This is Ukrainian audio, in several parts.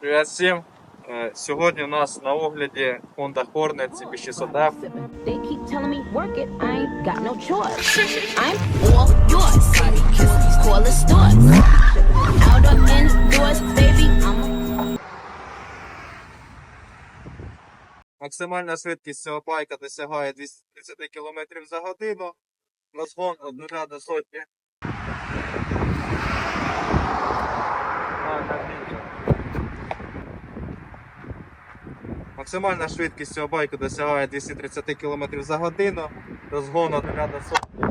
Привіт всім! Е, Сьогодні у нас на огляді Honda Hornet CB600F. They keep telling me work it, I ain't got no choice. I'm all yours. Call the stores. Out of indoors, baby. Максимальна швидкість цього байка досягає 230 км за годину. Розгон від 0 до сотні. А, на більше. Максимальна швидкість цього байку досягає 230 км за годину. Розгон 0 до сотні.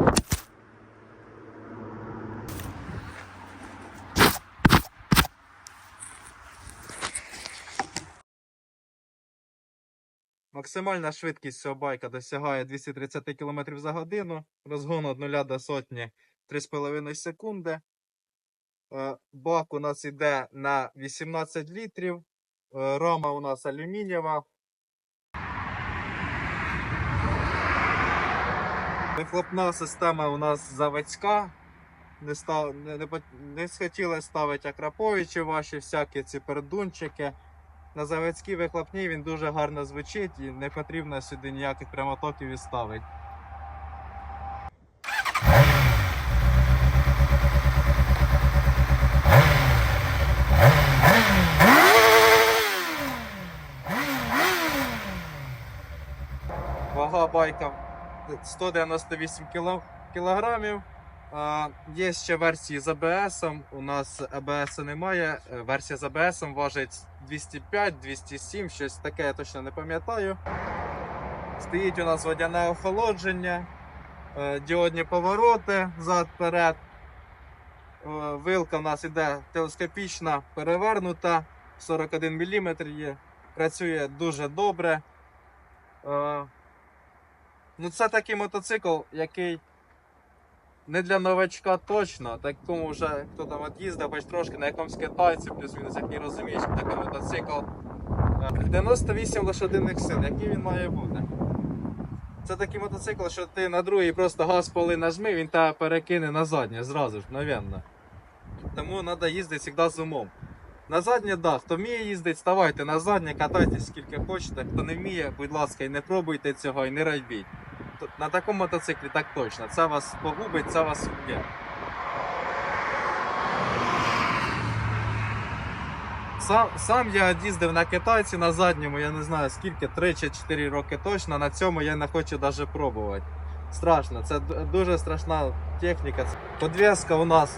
Максимальна швидкість цього байка досягає 230 км за годину. Розгон від 0 до сотні 3,5 секунди. Е, Бак у нас йде на 18 літрів. Е, Рама у нас алюмінієва. Вихлопна система у нас заводська. Не, став, не, не, не схотіли ставити Акраповичі ваші всякі ці пердунчики. На заводській вихлопній він дуже гарно звучить і не потрібно сюди ніяких прямотоків і ставити. Вага байка 198 кіло- кілограмів. А, Є ще версії з АБС. У нас АБС немає. Е, Версія з АБС важить 205, 207, щось таке, я точно не пам'ятаю. Стоїть у нас водяне охолодження, е, діодні повороти зад-перед. Е, Вилка у нас іде телескопічна, перевернута, 41 мм є. Працює дуже добре. Е, Ну, це такий мотоцикл, який не для новачка точно. Такому вже хто там от їздив, трошки на якомусь китайці, плюс-мінус, який розуміє, що такий мотоцикл. Е, 98 лошадиних сил, який він має бути. Це такий мотоцикл, що ти на другий просто газ поли нажми, він тебе перекине на заднє зразу ж, мгновенно. Тому треба їздити завжди з умом. На заднє, да, хто вміє їздити, ставайте на заднє, катайтесь скільки хочете. Хто не вміє, будь ласка, і не пробуйте цього, і не робіть. На такому мотоциклі так точно. Це вас погубить, це вас вб'є. Сам, сам я їздив на китайці на задньому, я не знаю скільки, 3 чи 4 роки точно. На цьому я не хочу навіть пробувати. Страшно, це дуже страшна техніка. Подвеска у нас.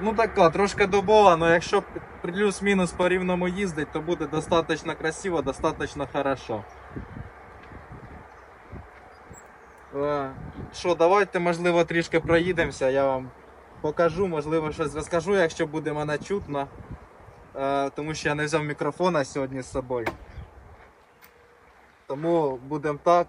Ну така, трошки дубова, але якщо плюс-мінус по рівному їздить, то буде достатньо красиво, достатньо хорошо. Е, Що, давайте, можливо, трішки проїдемося, я вам покажу, можливо, щось розкажу, якщо буде мене чутно. Е, Тому що я не взяв мікрофона сьогодні з собою. Тому будемо так.